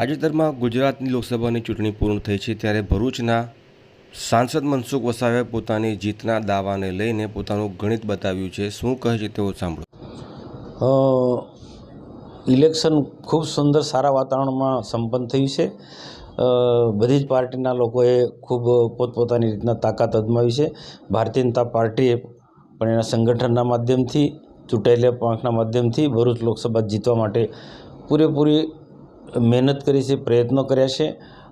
તાજેતરમાં ગુજરાતની લોકસભાની ચૂંટણી પૂર્ણ થઈ છે ત્યારે ભરૂચના સાંસદ મનસુખ વસાવે પોતાની જીતના દાવાને લઈને પોતાનું ગણિત બતાવ્યું છે. શું કહે છે તેઓ સાંભળો. ઇલેક્શન ખૂબ સુંદર સારા વાતાવરણમાં સંપન્ન થયું છે. બધી જ પાર્ટીના લોકોએ ખૂબ પોતપોતાની રીતના તાકાત અજમાવી છે. ભારતીય જનતા પાર્ટીએ પણ એના સંગઠનના માધ્યમથી, ચૂંટાયેલા પાંખના માધ્યમથી ભરૂચ લોકસભા જીતવા માટે પૂરેપૂરી મહેનત કરી છે, પ્રયત્નો કર્યા છે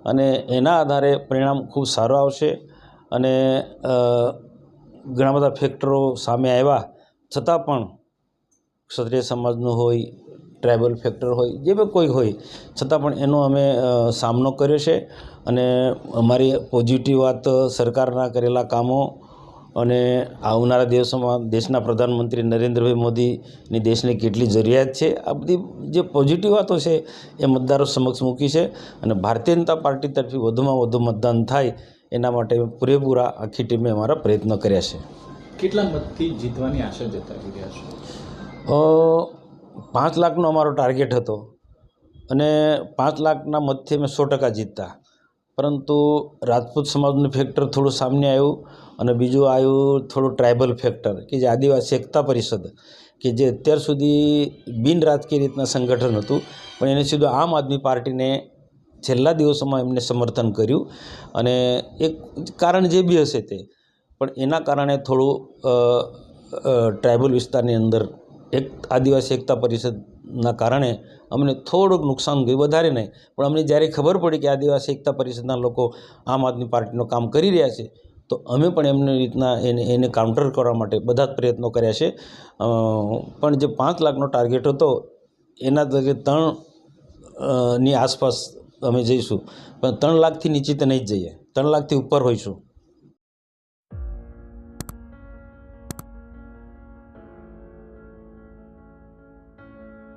અને એના આધારે પરિણામ ખૂબ સારું આવશે અને ઘણા બધા ફેક્ટરો સામે આવ્યા છતાં પણ ક્ષત્રિય સમાજનું હોય ટ્રાઇબલ ફેક્ટર હોય, જે બી કોઈ હોય, છતાં પણ એનો અમે સામનો કર્યો છે અને અમારી પોઝિટિવ વાત સરકારના કરેલા કામો અને આવનારા દિવસોમાં દેશના પ્રધાનમંત્રી નરેન્દ્રભાઈ મોદીની દેશને કેટલી જરૂરિયાત છે આ બધી જે પોઝિટિવ વાતો છે એ મતદારો સમક્ષ મૂકી છે અને ભારતીય જનતા પાર્ટી તરફથી વધુમાં વધુ મતદાન થાય એના માટે પૂરેપૂરા આખી ટીમે અમારા પ્રયત્નો કર્યા છે. કેટલા મતથી જીતવાની આશા જતાવી રહ્યા છો? પાંચ લાખનો અમારો ટાર્ગેટ હતો અને પાંચ લાખના મતથી અમે સો ટકા જીતતા. પરંતુ રાજપૂત સમાજનું ફેક્ટર થોડું સામને આવ્યું અને બીજું આવ્યું થોડું ટ્રાઇબલ ફેક્ટર કે જે આદિવાસી એકતા પરિષદ કે જે અત્યાર સુધી બિન રાજકીય રીતના સંગઠન હતું. પણ એને સીધું આમ આદમી પાર્ટીને છેલ્લા દિવસોમાં એમને સમર્થન કર્યું અને એક કારણ જે બી હશે તે. પણ એના કારણે થોડું ટ્રાઇબલ વિસ્તારની અંદર એક આદિવાસી એકતા પરિષદના કારણે અમને થોડુંક નુકસાન ગયું, વધારે નહીં. પણ અમને જ્યારે ખબર પડી કે આદિવાસી એકતા પરિષદના લોકો આમ આદમી પાર્ટીનું કામ કરી રહ્યા છે, તો અમે પણ એમની રીતના એને એને કાઉન્ટર કરવા માટે બધા જ પ્રયત્નો કર્યા છે. પણ જે પાંચ લાખનો ટાર્ગેટ હતો, એના તરીકે ત્રણની આસપાસ અમે જઈશું. પણ ત્રણ લાખથી નીચે તો નહીં જ જઈએ. ત્રણ લાખથી ઉપર હોઈશું.